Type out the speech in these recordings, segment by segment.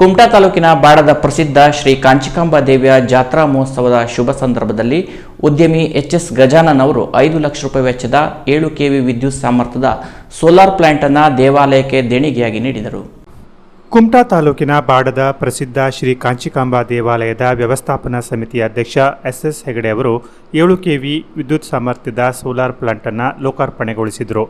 ಕುಮಟಾ ತಾಲೂಕಿನ ಬಾಡದ ಪ್ರಸಿದ್ಧ ಶ್ರೀ ಕಾಂಚಿಕಾಂಬ ದೇವಿಯ ಜಾತ್ರಾ ಮಹೋತ್ಸವದ ಶುಭ ಸಂದರ್ಭದಲ್ಲಿ ಉದ್ಯಮಿ ಎಚ್ ಎಸ್ ಗಜಾನನ್ ಅವರು ಐದು ಲಕ್ಷ ರೂಪಾಯಿ ವೆಚ್ಚದ ಏಳು ಕೆವಿ ವಿದ್ಯುತ್ ಸಾಮರ್ಥ್ಯದ ಸೋಲಾರ್ ಪ್ಲಾಂಟ್ ಅನ್ನು ದೇವಾಲಯಕ್ಕೆ ದೇಣಿಗೆಯಾಗಿ ನೀಡಿದರು. ಕುಮಟಾ ತಾಲೂಕಿನ ಬಾಡದ ಪ್ರಸಿದ್ಧ ಶ್ರೀ ಕಾಂಚಿಕಾಂಬಾ ದೇವಾಲಯದ ವ್ಯವಸ್ಥಾಪನಾ ಸಮಿತಿ ಅಧ್ಯಕ್ಷ ಎಸ್ ಎಸ್ ಹೆಗಡೆ ಅವರು ಏಳು ಕೆವಿ ವಿದ್ಯುತ್ ಸಾಮರ್ಥ್ಯದ ಸೋಲಾರ್ ಪ್ಲಾಂಟನ್ನು ಲೋಕಾರ್ಪಣೆಗೊಳಿಸಿದರು.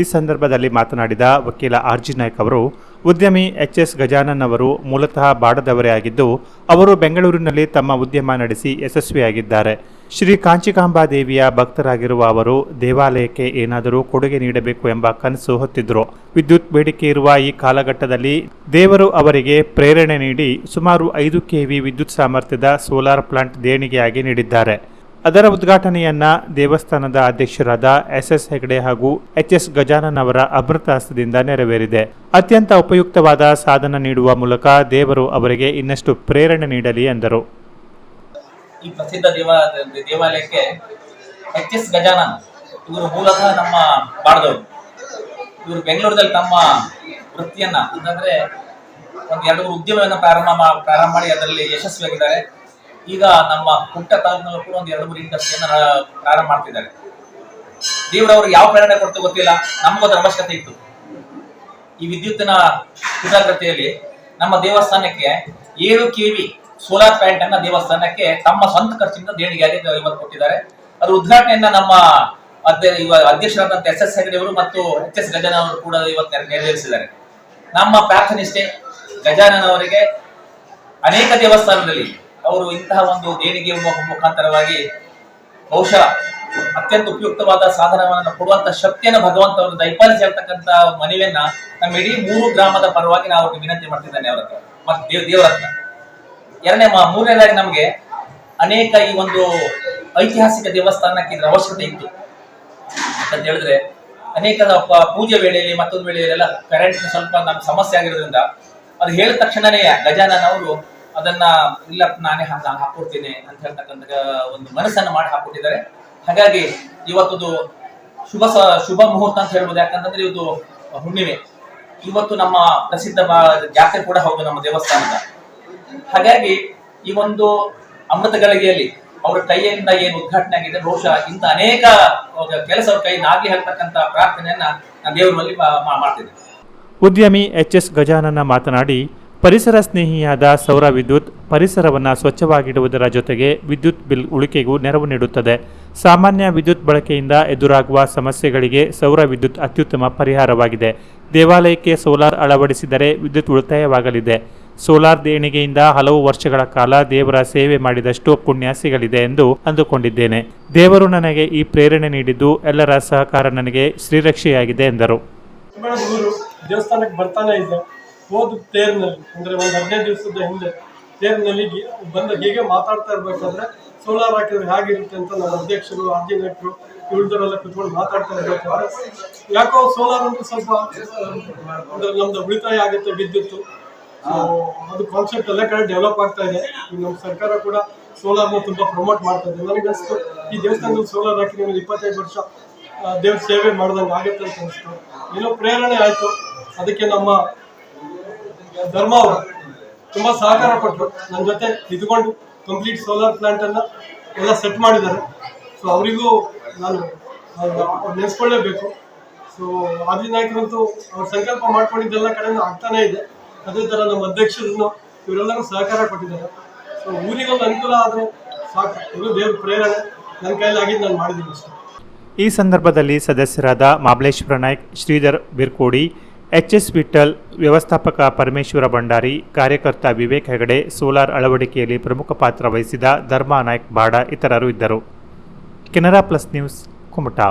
ಈ ಸಂದರ್ಭದಲ್ಲಿ ಮಾತನಾಡಿದ ವಕೀಲ ಆರ್ ಜಿ ನಾಯ್ಕ್ ಅವರು ಉದ್ಯಮಿ ಎಚ್ ಎಸ್ ಗಜಾನನ್ ಅವರು ಮೂಲತಃ ಬಾಡದವರೇ ಆಗಿದ್ದು, ಅವರು ಬೆಂಗಳೂರಿನಲ್ಲಿ ತಮ್ಮ ಉದ್ಯಮ ನಡೆಸಿ ಯಶಸ್ವಿಯಾಗಿದ್ದಾರೆ. ಶ್ರೀ ಕಾಂಚಿಕಾಂಬಾ ದೇವಿಯ ಭಕ್ತರಾಗಿರುವ ಅವರು, ದೇವಾಲಯಕ್ಕೆ ಏನಾದರೂ ಕೊಡುಗೆ ನೀಡಬೇಕು ಎಂಬ ಕನಸು ಹೊತ್ತಿದ್ರು. ವಿದ್ಯುತ್ ಬೇಡಿಕೆ ಇರುವ ಈ ಕಾಲಘಟ್ಟದಲ್ಲಿ ದೇವರು ಅವರಿಗೆ ಪ್ರೇರಣೆ ನೀಡಿ ಸುಮಾರು ಐದು ಕೆವಿ ವಿದ್ಯುತ್ ಸಾಮರ್ಥ್ಯದ ಸೋಲಾರ್ ಪ್ಲಾಂಟ್ ದೇಣಿಗೆಯಾಗಿ ನೀಡಿದ್ದಾರೆ. ಅದರ ಉದ್ಘಾಟನೆಯನ್ನ ದೇವಸ್ಥಾನದ ಅಧ್ಯಕ್ಷರಾದ ಎಸ್ ಎಸ್ ಹೆಗಡೆ ಹಾಗೂ ಎಚ್ ಎಸ್ ಗಜಾನನ್ ಅವರ ಅಮೃತ ಹಸ್ತದಿಂದ ನೆರವೇರಿದೆ. ಅತ್ಯಂತ ಉಪಯುಕ್ತವಾದ ಸಾಧನ ನೀಡುವ ಮೂಲಕ ದೇವರು ಅವರಿಗೆ ಇನ್ನಷ್ಟು ಪ್ರೇರಣೆ ನೀಡಲಿ ಎಂದರು. ಈ ಪ್ರಸಿದ್ಧ ದೇವ, ದೇವಾಲಯಕ್ಕೆ ಎಚ್ ಎಸ್ ಗಜಾನನ್ ಇವರು ಮೂಲತಃ ನಮ್ಮ ಬಾಡದವರು ಇವರು ಬೆಂಗಳೂರಲ್ಲಿ ತಮ್ಮ ವೃತ್ತಿಯನ್ನ, ಅಂತಂದ್ರೆ ಒಂದು ಎರಡು ಉದ್ಯಮವನ್ನು ಪ್ರಾರಂಭ ಪ್ರಾರಂಭ ಮಾಡಿ ಅದರಲ್ಲಿ ಯಶಸ್ವಿಯಾಗಿದ್ದಾರೆ. ಈಗ ನಮ್ಮ ಕುಟ್ಟ ತಾಲೂಕಿನಲ್ಲೂ ಕೂಡ ಒಂದು ಎರಡು ಮೂರು ಇಂಡಸ್ಟ್ರಿಯನ್ನ ಪ್ರಾರಂಭ ಮಾಡ್ತಿದ್ದಾರೆ. ದೇವರವರು ಯಾವ ಪ್ರೇರಣೆ ಕೊಡ್ತು ಗೊತ್ತಿಲ್ಲ, ನಮಗೂ ಅದರ ಅವಶ್ಯಕತೆ ಇತ್ತು. ಈ ವಿದ್ಯುತ್ತಿನ ಕೃತಜ್ಞತೆಯಲ್ಲಿ ನಮ್ಮ ದೇವಸ್ಥಾನಕ್ಕೆ ಏಳು ಕೆವಿ ಸೋಲಾರ್ ಪ್ಲಾಂಟ್ ಅನ್ನ ದೇವಸ್ಥಾನಕ್ಕೆ ತಮ್ಮ ಸ್ವಂತ ಖರ್ಚಿನಿಂದ ದೇಣಿಗೆಯಾಗಿ ಇವತ್ತು ಕೊಟ್ಟಿದ್ದಾರೆ. ಅದರ ಉದ್ಘಾಟನೆಯನ್ನ ನಮ್ಮ ಅಧ್ಯಕ್ಷರಾದಂತಹ ಎಸ್ ಎಸ್ ಹೆಗಡೆ ಅವರು ಮತ್ತು ಎಚ್ ಎಸ್ ಗಜಾನನ್ ಅವರು ಕೂಡ ಇವತ್ತು ನೆರವೇರಿಸಿದ್ದಾರೆ. ನಮ್ಮ ಪ್ರಾರ್ಥನೆ ಇಷ್ಟೇ ಗಜಾನನ್ ಅವರಿಗೆ ಅನೇಕ ದೇವಸ್ಥಾನದಲ್ಲಿ ಅವರು ಇಂತಹ ಒಂದು ದೇಣಿಗೆ ಮುಖಾಂತರವಾಗಿ ಬಹುಶಃ ಅತ್ಯಂತ ಉಪಯುಕ್ತವಾದ ಸಾಧನವನ್ನು ಕೊಡುವಂತ ಶಕ್ತಿಯನ್ನು ಭಗವಂತ ಅವರು ದಯಪಾಲಿಸಿ ಹೇಳ್ತಕ್ಕಂತ ಮನವಿಯನ್ನ ನಮ್ಮ ಇಡೀ ಮೂರು ಗ್ರಾಮದ ಪರವಾಗಿ ನಾವು ಅವ್ರಿಗೆ ವಿನಂತಿ ಮಾಡ್ತಿದ್ದೇನೆ ಅವರ ಮತ್ತೆ ದೇವ್, ದೇವರ ಹತ್ರ. ಎರಡನೇ ಮೂರನೇದಾಗಿ ನಮಗೆ ಅನೇಕ ಈ ಒಂದು ಐತಿಹಾಸಿಕ ದೇವಸ್ಥಾನಕ್ಕೆ ಇದ್ರ ಅವಶ್ಯಕತೆ ಇತ್ತು. ಅಂತ ಹೇಳಿದ್ರೆ ಅನೇಕ ಪೂಜೆ ವೇಳೆಯಲ್ಲಿ ಮತ್ತೊಂದು ವೇಳೆಯಲ್ಲೆಲ್ಲ ಕರೆಂಟ್ ಸ್ವಲ್ಪ ನಮ್ಗೆ ಸಮಸ್ಯೆ ಆಗಿರೋದ್ರಿಂದ ಅದು ಹೇಳಿದ ತಕ್ಷಣನೇ ಗಜಾನನ ಅವರು ಅದನ್ನ ಇಲ್ಲ, ನಾನೇ ನಾನು ಹಾಕೊಡ್ತೀನಿ ಅಂತ ಹೇಳ್ತಕ್ಕಂಥ ಒಂದು ಮನಸ್ಸನ್ನು ಮಾಡಿ ಹಾಕೊಟ್ಟಿದ್ದಾರೆ ಹಾಗಾಗಿ ಇವತ್ತದು ಶುಭ ಶುಭ ಮುಹೂರ್ತ ಅಂತ ಹೇಳ್ಬೋದು. ಯಾಕಂತಂದ್ರೆ ಇವತ್ತು ಹುಣ್ಣಿಮೆ. ಇವತ್ತು ನಮ್ಮ ಪ್ರಸಿದ್ಧ ಜಾತ್ರೆ ಕೂಡ ಹೌದು, ನಮ್ಮ ದೇವಸ್ಥಾನದ. ಹಾಗಾಗಿ ಈ ಒಂದು ಅಮೃತ ಗಳಿಗೆಯಲ್ಲಿ ಅವರ ಕೈಯಿಂದ ಏನು ಉದ್ಘಾಟನೆ ಆಗಿದೆ ಬಹುಶಃ ಇಂಥ ಅನೇಕ ಕೆಲಸ ಕೈಯಿಂದ ಆಗ್ಲಿ ಹೇಳ್ತಕ್ಕಂಥ ಪ್ರಾರ್ಥನೆಯನ್ನ ನಾನು ದೇವರಲ್ಲಿ ಮಾಡ್ತಿದ್ದೆ. ಉದ್ಯಮಿ ಎಚ್ ಎಸ್ ಗಜಾನನ ಮಾತನಾಡಿ ಪರಿಸರ ಸ್ನೇಹಿಯಾದ ಸೌರ ವಿದ್ಯುತ್ ಪರಿಸರವನ್ನು ಸ್ವಚ್ಛವಾಗಿಡುವುದರ ಜೊತೆಗೆ ವಿದ್ಯುತ್ ಬಿಲ್ ಉಳಿಕೆಗೂ ನೆರವು ನೀಡುತ್ತದೆ. ಸಾಮಾನ್ಯ ವಿದ್ಯುತ್ ಬಳಕೆಯಿಂದ ಎದುರಾಗುವ ಸಮಸ್ಯೆಗಳಿಗೆ ಸೌರ ವಿದ್ಯುತ್ ಅತ್ಯುತ್ತಮ ಪರಿಹಾರವಾಗಿದೆ. ದೇವಾಲಯಕ್ಕೆ ಸೋಲಾರ್ ಅಳವಡಿಸಿದರೆ ವಿದ್ಯುತ್ ಉಳಿತಾಯವಾಗಲಿದೆ. ಸೋಲಾರ್ ದೇಣಿಗೆಯಿಂದ ಹಲವು ವರ್ಷಗಳ ಕಾಲ ದೇವರ ಸೇವೆ ಮಾಡಿದಷ್ಟು ಪುಣ್ಯ ಸಿಗಲಿದೆ ಎಂದು ಅಂದುಕೊಂಡಿದ್ದೇನೆ. ದೇವರು ನನಗೆ ಈ ಪ್ರೇರಣೆ ನೀಡಿದ್ದು ಎಲ್ಲರ ಸಹಕಾರ ನನಗೆ ಶ್ರೀರಕ್ಷೆಯಾಗಿದೆ ಎಂದರು. ದೇವಸ್ಥಾನಕ್ಕೆ ಬರ್ತಾನೆ ಹೋದ ತೇರಿನಲ್ಲಿ, ಅಂದ್ರೆ ಒಂದು ಹದಿನೈದು ದಿವಸದ ಹಿಂದೆ ತೇರಿನಲ್ಲಿ ಬಂದ ಹೀಗೆ ಮಾತಾಡ್ತಾ ಇರ್ಬೇಕಂದ್ರೆ ಸೋಲಾರ್ ಹಾಕಿದ್ರೆ ಹೇಗಿರುತ್ತೆ ಅಂತ ನಮ್ಮ ಅಧ್ಯಕ್ಷರು ಆರ್ಜಿನೇಟ್ರು ಇವ್ರದವರೆಲ್ಲ ಕುತ್ಕೊಂಡು ಮಾತಾಡ್ತಾ ಇರ್ಬೇಕು. ಯಾಕೋ ಸೋಲಾರ್ ಅಂದ್ರೆ ಸ್ವಲ್ಪ, ಅಂದ್ರೆ ನಮ್ದು ಉಳಿತಾಯ ಆಗುತ್ತೆ ವಿದ್ಯುತ್ತು ಅದು ಕಾನ್ಸೆಪ್ಟ್ ಎಲ್ಲ ಕಡೆ ಡೆವಲಪ್ ಆಗ್ತಾ ಇದೆ. ನಮ್ಮ ಸರ್ಕಾರ ಕೂಡ ಸೋಲಾರ್ನ ತುಂಬಾ ಪ್ರಮೋಟ್ ಮಾಡ್ತಾ ಇದೆ. ನನಗೆ ಅನಿಸ್ತು, ಈ ದೇವಸ್ಥಾನದಲ್ಲಿ ಸೋಲಾರ್ ಹಾಕಿ ನಿಮಗೆ ಇಪ್ಪತ್ತೈದು ವರ್ಷ ದೇವ್ರ ಸೇವೆ ಮಾಡ್ದಂಗೆ ಆಗುತ್ತೆ ಅಂತ ಅನಿಸ್ತು. ಏನೋ ಪ್ರೇರಣೆ ಆಯ್ತು. ಅದಕ್ಕೆ ನಮ್ಮ ಧರ್ಮ ಅವರು ತುಂಬಾ ಸಹಕಾರ ಕೊಟ್ಟರು ನನ್ನ ಜೊತೆ ಇದ್ಕೊಂಡು ಕಂಪ್ಲೀಟ್ ಸೋಲಾರ್ ಪ್ಲಾಂಟ್ ಅನ್ನ ಎಲ್ಲ ಸೆಟ್ ಮಾಡಿದ್ದಾರೆ. ಸೊ ಅವರಿಗೂ ನಾನು ನೆನೆಸ್ಕೊಳ್ಳೇಬೇಕು. ಸೊ ಆದಿನಾಯಕರಂತೂ ಅವ್ರ ಸಂಕಲ್ಪ ಮಾಡ್ಕೊಂಡಿದ್ದೆಲ್ಲ ಕಡೆ ಆಗ್ತಾನೆ ಇದೆ. ಅದೇ ಥರ ನಮ್ಮ ಅಧ್ಯಕ್ಷರನ್ನು ಇವರೆಲ್ಲರೂ ಸಹಕಾರ ಕೊಟ್ಟಿದ್ದಾರೆ. ಸೊ ಊರಿಗೊಂದು ಅನುಕೂಲ ಆದರೆ ಸಾಕು. ಇದು ದೇವ್ರ ಪ್ರೇರಣೆ. ನನ್ನ ಕೈಯಲ್ಲಿ ಆಗಿದ್ದು ನಾನು ಮಾಡಿದ್ದೀನಿ ಈ ಸಂದರ್ಭದಲ್ಲಿ ಸದಸ್ಯರಾದ ಮಾಬಲೇಶ್ವರ ನಾಯ್ಕ್, ಶ್ರೀಧರ್ ಬಿರ್ಕೋಡಿ ಎಚ್ ಎಸ್ ವಿಠಲ್ ವ್ಯವಸ್ಥಾಪಕ ಪರಮೇಶ್ವರ ಭಂಡಾರಿ, ಕಾರ್ಯಕರ್ತ ವಿವೇಕ್ ಹೆಗಡೆ, ಸೋಲಾರ್ ಅಳವಡಿಕೆಯಲ್ಲಿ ಪ್ರಮುಖ ಪಾತ್ರ ವಹಿಸಿದ ಧರ್ಮಾ ನಾಯ್ಕ್ ಬಾಡ ಇತರರು ಇದ್ದರು. Canara plus news Kumta.